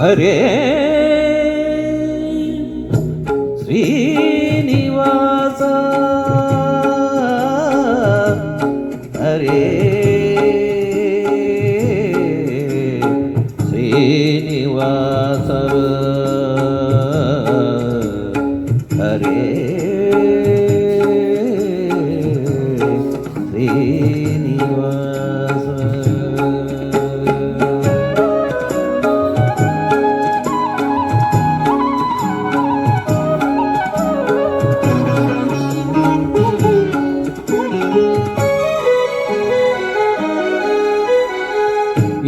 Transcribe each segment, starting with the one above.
हरे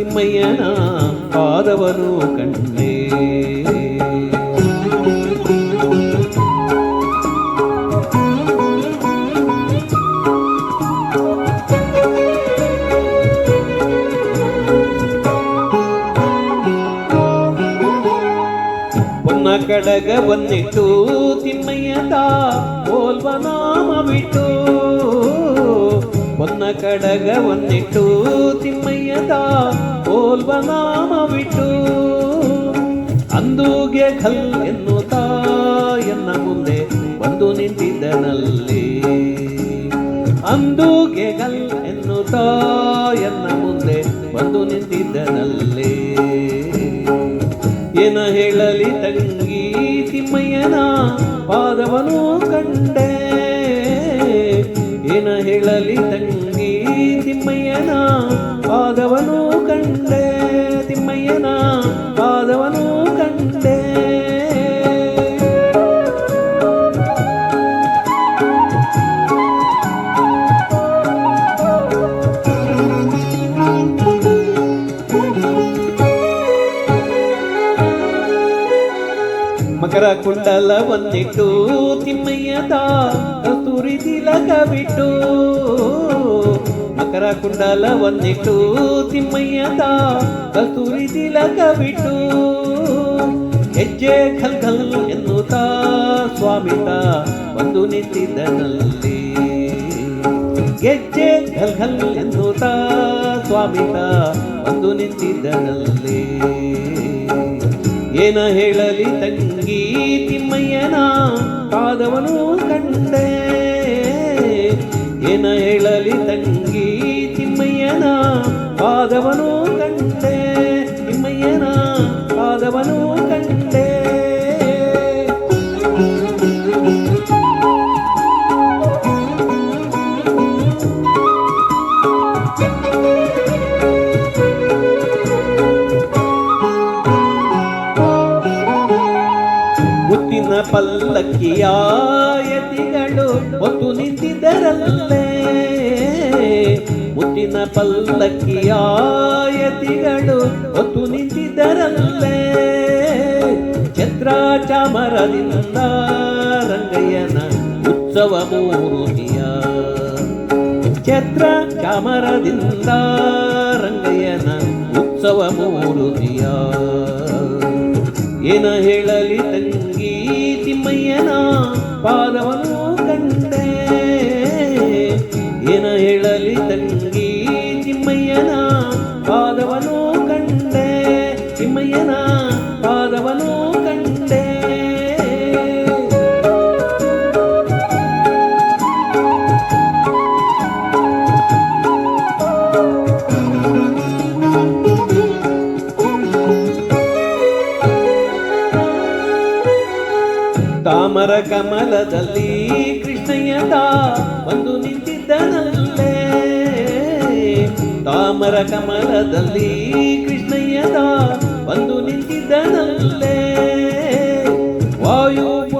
ತಿಮ್ಮಯ್ಯನ ಪಾದವನು ಕಂಡೆ ಪೊನ್ನ ಕಡಗ ಬಂದಿಟ್ಟು ತಿಮ್ಮಯ್ಯದ ಓಲ್ವ ನಾಮ ಪೊನ್ನ ಕಡಗ ಒಂದಿಟ್ಟು ತಿಮ್ಮಯ್ಯದ ಓಲ್ವ ನಾಮ ಬಿಟ್ಟು ಅಂದೂಗೆ ಖಲ್ ಎನ್ನುತ್ತಾ ಎನ್ನ ಮುಂದೆ ಬಂದು ನಿಂತಿದ್ದನಲ್ಲಿ. ಅಂದೂಗೆ ಗಲ್ ಎನ್ನುತ್ತಾ ಎನ್ನ ಮುಂದೆ ಬಂದು ನಿಂತಿದ್ದನಲ್ಲಿ. ಏನ ಹೇಳಲಿ ತಂಗಿ ತಿಮ್ಮಯ್ಯನ ಪಾದವನು ಕಂಡೆ, ಏನ ಹೇಳಲಿ ತಂಗಿ ತಿಮ್ಮಯ್ಯನ ಪಾದವನು ಕಂಡೆ ತಿಮ್ಮಯ್ಯನ ಪಾದವನು ಕಂಡೆ ಮಕರ ಕುಂಡಲ ಒಂದಿಟ್ಟು ತಿಮ್ಮಯ್ಯದ ಕಸ್ತೂರಿ ತಿಲಕ ತಿಮ್ಮಯ್ಯ ತಾ ತಿಮ್ಮಯ್ಯದ ಕಸ್ತೂರಿ ತಿಲಕ ಬಿಟ್ಟು ಹೆಜ್ಜೆ ಖಲ್ ಖಲ್ ಎನ್ನುತ್ತಾ ಸ್ವಾಮಿತ ಬಂದು ನಿಂತಿದ್ದನಲ್ಲಿ. ಗೆಜ್ಜೆ ಘಲ್ ಘಲ್ ಎನ್ನುತ್ತಾ ಸ್ವಾಮಿತ ಬಂದು ನಿಂತಿದ್ದನಲ್ಲಿ. ಏನ ಹೇಳಲಿ ತಂಗಿ ತಿಮ್ಮಯ್ಯನ ಕಾದವನು ಕಂಡೆ. ಏನ ಹೇಳಲಿ ತಂಗಿ ತಿಮ್ಮಯ್ಯನ? ಪಾದವನು ಕಂಡೆ ತಿಮ್ಮಯ್ಯನ ಪಾದವನು ಕಂಡೆ ಪಲ್ಲಕ್ಕಿಯ ಯತಿಗಳು ಹೊತ್ತು ನಿಂತಿದ್ದರಲ್ಲೇ ಮುತ್ತಿನ ಪಲ್ಲಕ್ಕಿಯ ಯತಿಗಳು ಹೊತ್ತು ನಿಂತಿದ್ದರಲ್ಲೇ. ಚಂದ್ರ ಚಾಮರದಿಂದ ರಂಗಯ್ಯನ ಉತ್ಸವ ಮೂರುತಿಯ. ಛತ್ರ ಚಾಮರದಿಂದ ರಂಗಯ್ಯನ ಉತ್ಸವ ಮೂರುತಿಯ. ಏನ ಹೇಳಲಿ ತಂಗಿ ತಿಮ್ಮಯ್ಯನ ಪಾದವನು ಕಂಡೆ ಏನ ಹೇಳಲಿ ತಾಮರ ಕಮಲದಲ್ಲಿ ಕೃಷ್ಣಯ್ಯದ ಬಂದು ನಿಂತಿದ್ದನಲ್ಲೇ. ತಾಮರ ಕಮಲದಲ್ಲಿ ಕೃಷ್ಣಯ್ಯದ ಬಂದು ನಿಂತಿದ್ದನಲ್ಲೇ. ವಾಯು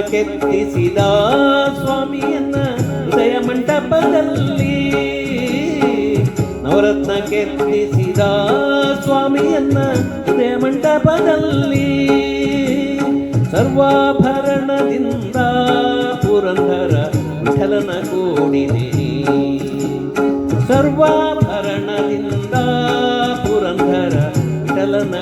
ಕೆತ್ತಿಸಿದ ಸ್ವಾಮಿಯನ್ನ ಹೃದಯ ಮಂಟಪದಲ್ಲಿ ನವರತ್ನ ಕೆತ್ತಿಸಿದ ಸ್ವಾಮಿಯನ್ನ ಹೃದಯ ಮಂಟಪದಲ್ಲಿ ಸರ್ವಾಭರಣದಿಂದ ಪುರಂದರ ವಿಠಲನ ಕೂಡಿದೆ. ಸರ್ವಾಭರಣದಿಂದ ಪುರಂದರ ವಿಠಲನ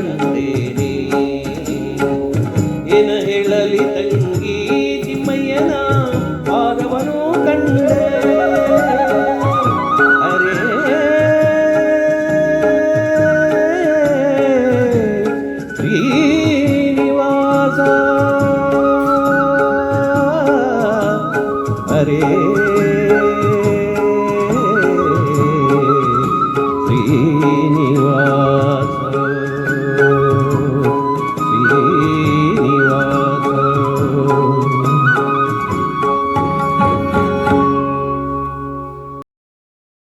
ಕಂಡೇನೆ ಎನ ಹೇಳಲಿ ತಂಗಿ ತಿಮ್ಮಯ್ಯನ ಪಾದವನು ಕಂಡೆ ಅರೆ ಶ್ರೀನಿವಾಸ ಅರೇ ಶ್ರೀನಿವಾಸ